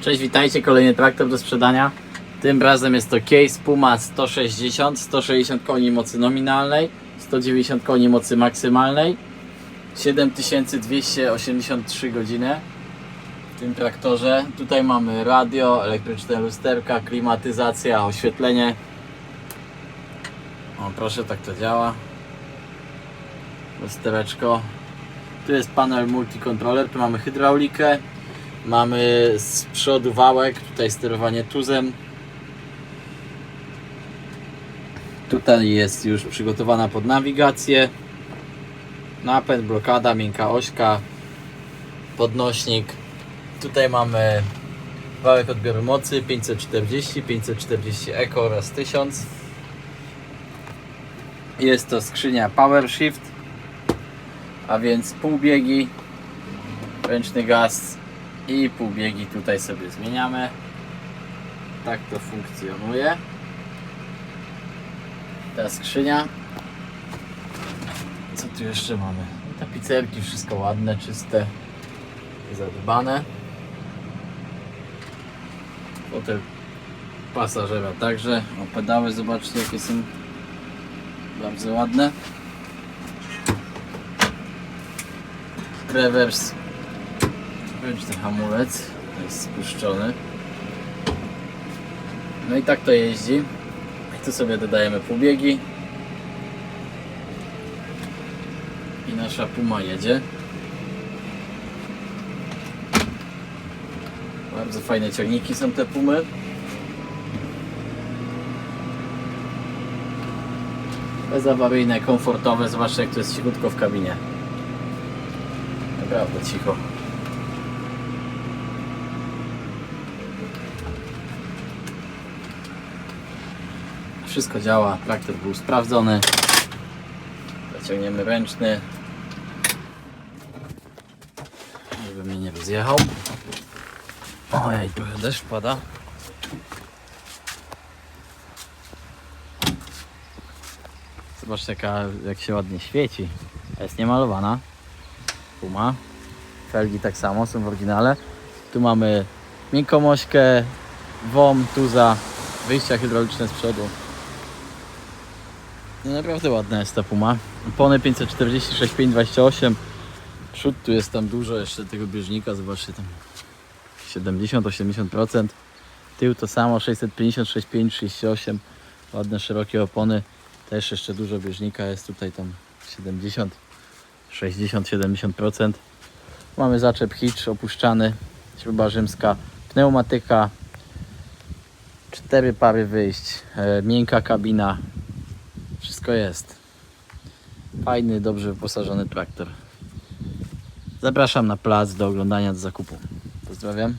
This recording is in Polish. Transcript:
Cześć, witajcie, kolejny traktor do sprzedania. Tym razem jest to Case Puma 160, 160 koni mocy nominalnej, 190 koni mocy maksymalnej, 7283 godziny w tym traktorze. Tutaj mamy radio, elektryczne lusterka, klimatyzacja, oświetlenie. O proszę, tak to działa. Lustereczko. Tu jest panel multicontroller, tu mamy hydraulikę, mamy z przodu wałek, tutaj sterowanie tuzem. Tutaj jest już przygotowana pod nawigację. Napęd, blokada, miękka ośka, podnośnik. Tutaj mamy wałek odbioru mocy 540, 540 Eco oraz 1000. Jest to skrzynia Power Shift, a więc półbiegi, ręczny gaz i półbiegi tutaj sobie zmieniamy. Tak to funkcjonuje. Ta skrzynia. Co tu jeszcze mamy? Tapicerki, wszystko ładne, czyste, zadbane. Fotel pasażera także. O pedały zobaczcie jakie są bardzo ładne. Rewers. Ręczny hamulec jest spuszczony. No i tak to jeździ. I tu sobie dodajemy półbiegi. I nasza puma jedzie. Bardzo fajne ciągniki są te pumy. Bezawaryjne, komfortowe, zwłaszcza jak to jest cichutko w kabinie. Naprawdę cicho. Wszystko działa, traktor był sprawdzony. Zaciągniemy ręczny. Żeby mnie nie rozjechał. Ojej, trochę deszcz pada. Zobaczcie jaka, jak się ładnie świeci. Jest niemalowana. Puma. Felgi tak samo są w oryginale. Tu mamy miękką ośkę, WOM, tuza, wyjścia hydrauliczne z przodu. No naprawdę ładna jest ta Puma. Opony 546 528. Przód tu jest tam dużo jeszcze tego bieżnika, zobaczcie tam 70-80%. Tył to samo 656 538. Ładne szerokie opony. Też jeszcze dużo bieżnika jest tutaj tam 70 60-70%. Mamy zaczep hitch opuszczany, śruba rzymska, pneumatyka, cztery pary wyjść, e, miękka kabina, wszystko jest. Fajny, dobrze wyposażony traktor. Zapraszam na plac do oglądania, do zakupu. Pozdrawiam.